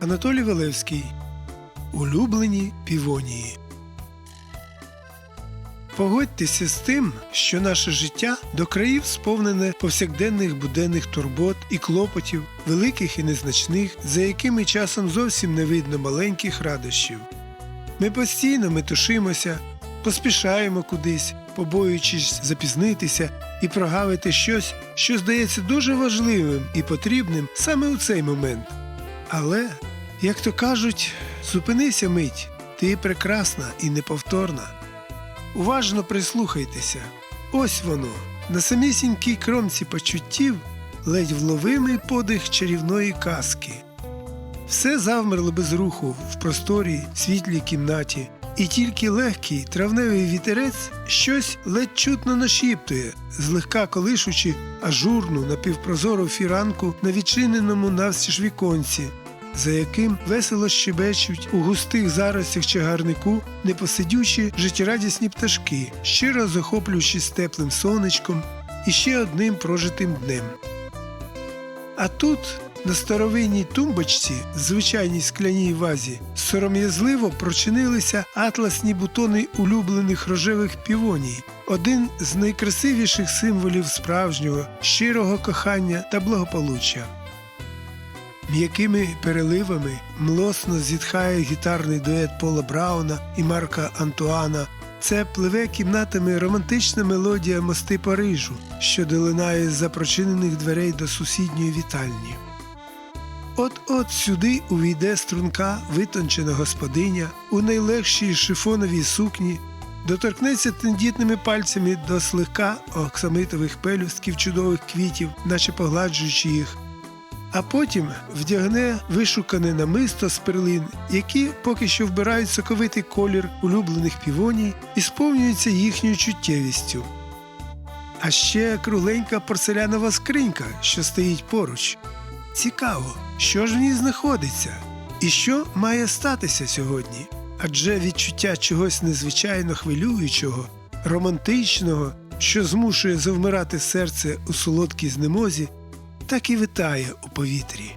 Анатолій Велевський. Улюблені півонії. Погодьтеся з тим, що наше життя до країв сповнене повсякденних буденних турбот і клопотів, великих і незначних, за якими часом зовсім не видно маленьких радощів. Ми постійно метушимося, поспішаємо кудись, побоюючись запізнитися і прогавити щось, що здається дуже важливим і потрібним саме у цей момент. Але, як то кажуть, зупинися мить, ти прекрасна і неповторна. Уважно прислухайтеся. Ось воно, на самісінькій кромці почуттів ледь вловимий подих чарівної казки. Все завмерло без руху в просторій світлій кімнаті, і тільки легкий травневий вітерець щось ледь чутно нашіптує, злегка колишучи ажурну напівпрозору фіранку на відчиненому навстіж віконці, за яким весело щебечуть у густих заростях чагарнику непосидючі життєрадісні пташки, щиро захоплюючись теплим сонечком і ще одним прожитим днем. А тут, на старовинній тумбочці, звичайній скляній вазі, сором'язливо прочинилися атласні бутони улюблених рожевих півоній, один з найкрасивіших символів справжнього, щирого кохання та благополуччя. М'якими переливами млосно зітхає гітарний дует Пола Брауна і Марка Антуана. Це пливе кімнатами романтична мелодія мости Парижу, що долинає з-за прочинених дверей до сусідньої вітальні. От-от сюди увійде струнка витончена господиня у найлегшій шифоновій сукні, доторкнеться тендітними пальцями до слегка оксамитових пелюстків чудових квітів, наче погладжуючи їх, а потім вдягне вишукане намисто з перлин, які поки що вбирають соковитий колір улюблених півоній і сповнюються їхньою чуттєвістю. А ще кругленька порцелянова скринька, що стоїть поруч. Цікаво, що ж в ній знаходиться, і що має статися сьогодні. Адже відчуття чогось незвичайно хвилюючого, романтичного, що змушує завмирати серце у солодкій знемозі, так і витає у повітрі.